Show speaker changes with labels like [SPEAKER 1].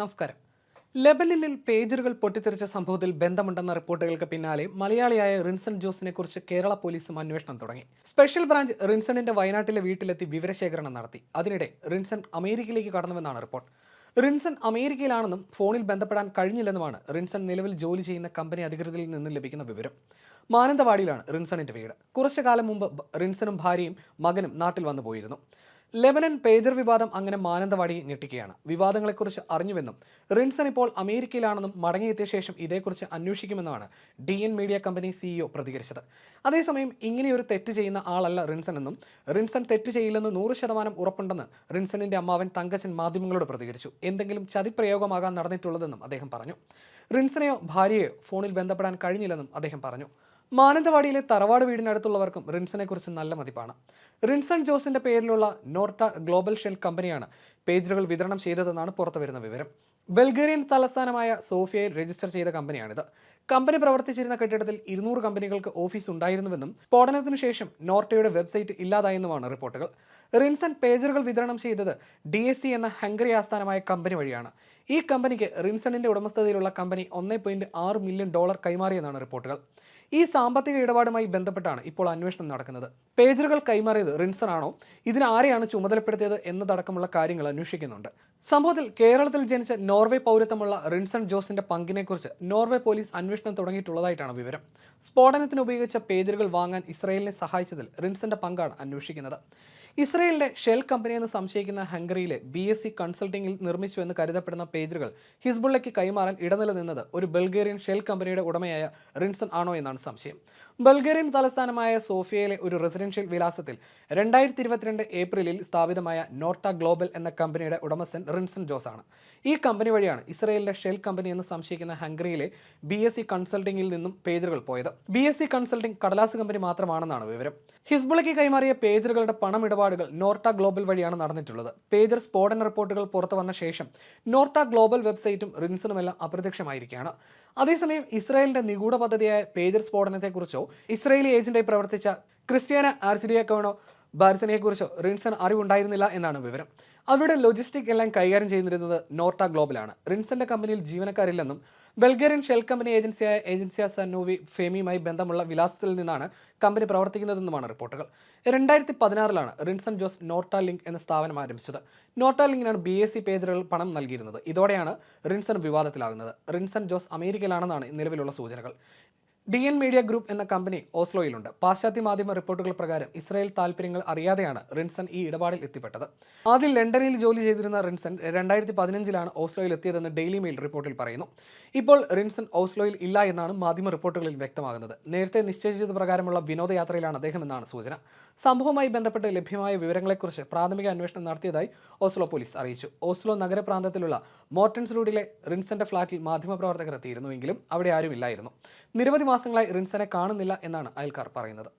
[SPEAKER 1] നമസ്കാരം. ലെബനനിൽ പേജറുകൾ പൊട്ടിത്തെറിച്ച സംഭവത്തിൽ ബന്ധമുണ്ടെന്ന റിപ്പോർട്ടുകൾക്ക് പിന്നാലെ മലയാളിയായ റിൻസൺ ജോസിനെ കുറിച്ച് കേരള പോലീസും അന്വേഷണം തുടങ്ങി. സ്പെഷ്യൽ ബ്രാഞ്ച് റിൻസണിന്റെ വയനാട്ടിലെ വീട്ടിലെത്തി വിവരശേഖരണം നടത്തി. അതിനിടെ റിൻസൺ അമേരിക്കയിലേക്ക് കടന്നുവെന്നാണ് റിപ്പോർട്ട്. റിൻസൺ അമേരിക്കയിലാണെന്നും ഫോണിൽ ബന്ധപ്പെടാൻ കഴിഞ്ഞില്ലെന്നുമാണ് റിൻസൺ നിലവിൽ ജോലി ചെയ്യുന്ന കമ്പനി അധികൃതരിൽ നിന്ന് ലഭിക്കുന്ന വിവരം. മാനന്തവാടിയിലാണ് റിൻസണിന്റെ വീട്. കുറച്ചു കാലം മുമ്പ് റിൻസണും ഭാര്യയും മകനും നാട്ടിൽ വന്നു പോയിരുന്നു ലെബനൻ പേജർ വിവാദം അങ്ങനെ മാനന്തവാടി ഞെട്ടിക്കുകയാണ്. വിവാദങ്ങളെക്കുറിച്ച് അറിഞ്ഞുവെന്നും റിൻസൺ ഇപ്പോൾ അമേരിക്കയിലാണെന്നും മടങ്ങിയെത്തിയ ശേഷം ഇതേക്കുറിച്ച് അന്വേഷിക്കുമെന്നാണ് D N media company CEO പ്രതികരിച്ചത്. അതേസമയം ഇങ്ങനെയൊരു തെറ്റ് ചെയ്യുന്ന ആളല്ല റിൻസൺ എന്നും റിൻസൺ തെറ്റ് ചെയ്യില്ലെന്ന് നൂറ് ശതമാനം ഉറപ്പുണ്ടെന്ന് റിൻസണിന്റെ അമ്മാവൻ തങ്കച്ചൻ മാധ്യമങ്ങളോട് പ്രതികരിച്ചു. എന്തെങ്കിലും ചതിപ്രയോഗമാകാൻ നടന്നിട്ടുള്ളതെന്നും അദ്ദേഹം പറഞ്ഞു. റിൻസനെയോ ഭാര്യയോ ഫോണിൽ ബന്ധപ്പെടാൻ കഴിഞ്ഞില്ലെന്നും അദ്ദേഹം പറഞ്ഞു. മാനന്തവാടിയിലെ തറവാട് വീടിനടുത്തുള്ളവർക്കും റിൻസനെ കുറിച്ച് നല്ല മതിപ്പാണ്. റിൻസൺ ജോസിന്റെ പേരിലുള്ള നോർട്ട ഗ്ലോബൽ ഷെൽ കമ്പനിയാണ് പേജറുകൾ വിതരണം ചെയ്തതെന്നാണ് പുറത്തുവരുന്ന വിവരം. ബൾഗേറിയൻ തലസ്ഥാനമായ സോഫിയയിൽ രജിസ്റ്റർ ചെയ്ത കമ്പനിയാണിത്. കമ്പനി പ്രവർത്തിച്ചിരുന്ന കെട്ടിടത്തിൽ ഇരുന്നൂറ് കമ്പനികൾക്ക് ഓഫീസ് ഉണ്ടായിരുന്നുവെന്നും സ്ഫോടനത്തിന് ശേഷം നോർട്ടയുടെ വെബ്സൈറ്റ് ഇല്ലാതായെന്നുമാണ് റിപ്പോർട്ടുകൾ. റിൻസൺ പേജറുകൾ വിതരണം ചെയ്തത് ഡി എന്ന ഹംഗറി ആസ്ഥാനമായ കമ്പനി വഴിയാണ്. ഈ കമ്പനിക്ക് റിൻസണിന്റെ ഉടമസ്ഥതയിലുള്ള കമ്പനി ഒന്നേ മില്യൺ ഡോളർ കൈമാറിയെന്നാണ് റിപ്പോർട്ടുകൾ. ഈ സാമ്പത്തിക ഇടപാടുമായി ബന്ധപ്പെട്ടാണ് ഇപ്പോൾ അന്വേഷണം നടക്കുന്നത്. പേജറുകൾ കൈമാറിയത് റിൻസൺ ആണോ ഇതിന് ആരെയാണ് ചുമതലപ്പെടുത്തിയത് എന്നതടക്കമുള്ള കാര്യങ്ങൾ അന്വേഷിക്കുന്നുണ്ട്. സംഭവത്തിൽ കേരളത്തിൽ ജനിച്ച നോർവേ പൗരത്വമുള്ള റിൻസൺ ജോസിന്റെ പങ്കിനെക്കുറിച്ച് നോർവേ പോലീസ് അന്വേഷണം തുടങ്ങിയിട്ടുള്ളതായിട്ടാണ് വിവരം. സ്ഫോടനത്തിന് ഉപയോഗിച്ച പേജറുകൾ വാങ്ങാൻ ഇസ്രയേലിനെ സഹായിച്ചതിൽ റിൻസന്റെ പങ്കാണ് അന്വേഷിക്കുന്നത്. ഇസ്രയേലിന്റെ ഷെൽ കമ്പനി എന്ന് സംശയിക്കുന്ന ഹംഗറിയിലെ ബി എസ് സി കൺസൾട്ടിംഗിൽ നിർമ്മിച്ചു എന്ന് കരുതപ്പെടുന്ന പേജറുകൾ ഹിസ്ബുള്ളയ്ക്ക് കൈമാറാൻ ഇടനില നിന്നത് ഒരു ബൾഗേറിയൻ ഷെൽ കമ്പനിയുടെ ഉടമയായ റിൻസൺ ആണോ എന്നാണ് സംശയം. ബൾഗേറിയൻ തലസ്ഥാനമായ സോഫിയയിലെ ഒരു റെസിഡൻഷ്യൽ വിലാസത്തിൽ രണ്ടായിരത്തി ഇരുപത്തിരണ്ട് ഏപ്രിലിൽ സ്ഥാപിതമായ നോർട്ട ഗ്ലോബൽ എന്ന കമ്പനിയുടെ ഉടമസ്ഥൻ റിൻസൺ ജോസ് ആണ്. ഈ കമ്പനി വഴിയാണ് ഇസ്രയേലിന്റെ ഷെൽ കമ്പനി എന്ന് സംശയിക്കുന്ന ഹംഗറിയിലെ ബി എസ് സി കൺസൾട്ടിംഗിൽ നിന്നും പേജറുകൾ പോയത്. ബി എസ് സി കൺസൾട്ടിംഗ് കടലാസ് കമ്പനി മാത്രമാണെന്നാണ് വിവരം. ഹിസ്ബുളയ്ക്ക് കൈമാറിയ പേജറുകളുടെ പണമിടപാടുകൾ നോർട്ട ഗ്ലോബൽ വഴിയാണ് നടന്നിട്ടുള്ളത്. പേജർ സ്ഫോടന റിപ്പോർട്ടുകൾ പുറത്തു വന്ന ശേഷം നോർട്ട ഗ്ലോബൽ വെബ്സൈറ്റും റിൻസണുമെല്ലാം അപ്രത്യക്ഷമായിരിക്കുകയാണ്. അതേസമയം ഇസ്രായേലിന്റെ നിഗൂഢ പദ്ധതിയായ പേജർ സ്ഫോടനത്തെക്കുറിച്ചോ ഇസ്രായേലി ഏജന്റായി പ്രവർത്തിച്ച ക്രിസ്ത്യാന ആർസിഡിയക്കോണോ ബാർസനെക്കുറിച്ചോ റിൻസൺ അറിവുണ്ടായിരുന്നില്ല എന്നാണ് വിവരം. അവരുടെ ലോജിസ്റ്റിക് എല്ലാം കൈകാര്യം ചെയ്തിരുന്നത് നോർട്ട ഗ്ലോബലാണ്. റിൻസന്റെ കമ്പനിയിൽ ജീവനക്കാരില്ലെന്നും ബൾഗേറിയൻ ഷെൽ കമ്പനി ഏജൻസിയായ ഏജൻസിയ സന്നോവി ഫേമിയുമായി ബന്ധമുള്ള വിലാസത്തിൽ നിന്നാണ് കമ്പനി പ്രവർത്തിക്കുന്നതെന്നുമാണ് റിപ്പോർട്ടുകൾ. രണ്ടായിരത്തി പതിനാറിലാണ് റിൻസൺ ജോസ് നോർട്ട ലിങ്ക് എന്ന സ്ഥാപനം ആരംഭിച്ചത്. നോർട്ട ലിങ്കിനാണ് ബി എസ് സി പേജറുകൾ പണം നൽകിയിരുന്നത്. ഇതോടെയാണ് റിൻസൺ വിവാദത്തിലാകുന്നത്. റിൻസൺ ജോസ് അമേരിക്കയിലാണെന്നാണ് നിലവിലുള്ള സൂചനകൾ. ഡി എൻ മീഡിയ ഗ്രൂപ്പ് എന്ന കമ്പനി ഓസ്ലോയിലുണ്ട്. പാശ്ചാത്യ മാധ്യമ റിപ്പോർട്ടുകൾ പ്രകാരം ഇസ്രായേൽ താല്പര്യങ്ങൾ അറിയാതെയാണ് റിൻസൺ ഈ ഇടപാടിൽ എത്തിപ്പെട്ടത്. ആദ്യം ലണ്ടനിൽ ജോലി ചെയ്തിരുന്ന റിൻസൺ രണ്ടായിരത്തി പതിനഞ്ചിലാണ് ഓസ്ലോയിൽ എത്തിയതെന്ന് ഡെയിലി മെയിൽ റിപ്പോർട്ടിൽ പറയുന്നു. ഇപ്പോൾ റിൻസൺ ഓസ്ലോയിൽ ഇല്ല എന്നാണ് മാധ്യമ റിപ്പോർട്ടുകളിൽ വ്യക്തമാകുന്നത്. നേരത്തെ നിശ്ചയിച്ചത് പ്രകാരമുള്ള വിനോദയാത്രയിലാണ് അദ്ദേഹം എന്നാണ് സൂചന. സംഭവവുമായി ബന്ധപ്പെട്ട് ലഭ്യമായ വിവരങ്ങളെക്കുറിച്ച് പ്രാഥമിക അന്വേഷണം നടത്തിയതായി ഓസ്ലോ പോലീസ് അറിയിച്ചു. ഓസ്ലോ നഗരപ്രാന്തത്തിലുള്ള മോർട്ടൻസ് റോഡിലെ റിൻസന്റെ ഫ്ളാറ്റിൽ മാധ്യമപ്രവർത്തകർ എത്തിയിരുന്നുവെങ്കിലും അവിടെ ആരുമില്ലായിരുന്നു. നിരവധി മാസങ്ങളായി റിൻസനെ കാണുന്നില്ല എന്നാണ് അയൽക്കാർ പറയുന്നത്